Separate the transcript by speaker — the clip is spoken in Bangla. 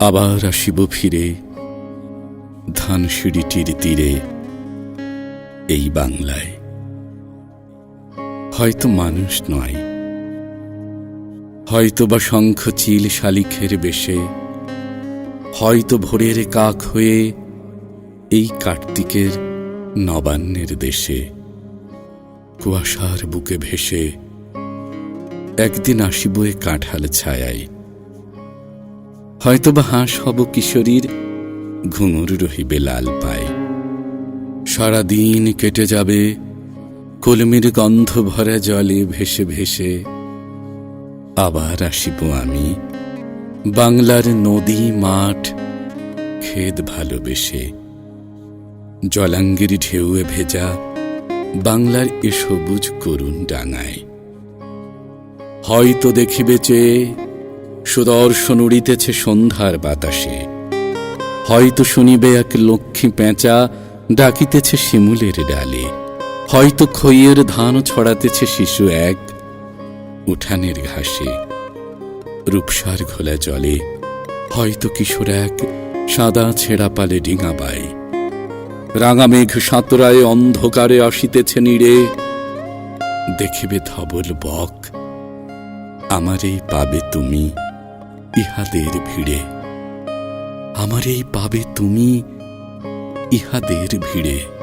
Speaker 1: আবার আসিব ফিরে, ধান সিঁড়িটির তীরে, এই বাংলায়। হয়তো মানুষ নয় হয়তো বা শঙ্খ চিল শালিখের বেশে, হয়তো ভোরের কাক হয়ে এই কার্তিকের নবান্নের দেশে, কুয়াশার বুকে ভেসে একদিন আসিব এ কাঁঠাল ছায়ায়। হয়তো বা হাঁস হব কিশোরীর, ঘুঙুর রহিবে লাল পায়। সারাদিন কেটে যাবে, কলমির গন্ধ ভরা জলে ভেসে ভেসে। আবার আসিব আমি, বাংলার নদী মাঠ খেদ ভালোবেসে। জলাঙ্গির ঢেউয়ে ভেজা, বাংলার এ সবুজ করুণ ডাঙায়। হয়তো দেখিবে চেয়ে সুদর্শন উড়িতেছে সন্ধ্যার বাতাসে। হয়তো শুনিবে এক লক্ষ্মী পেঁচা ডাকিতেছে শিমুলের ডালে। হয়তো খইয়ের ধান ছড়াতেছে শিশু এক উঠানের ঘাসে। রূপসার ঘোলা জলে হয়তো কিশোর এক সাদা ছেঁড়া পালে ডিঙাবাই রাঙা মেঘ সাঁতরায় অন্ধকারে আসিতেছে নিড়ে। দেখিবে ধবল বক আমার এই পাবে তুমি। ইহাদের ভিড়ে। আমার এই পাবে তুমি ইহাদের ভিড়ে।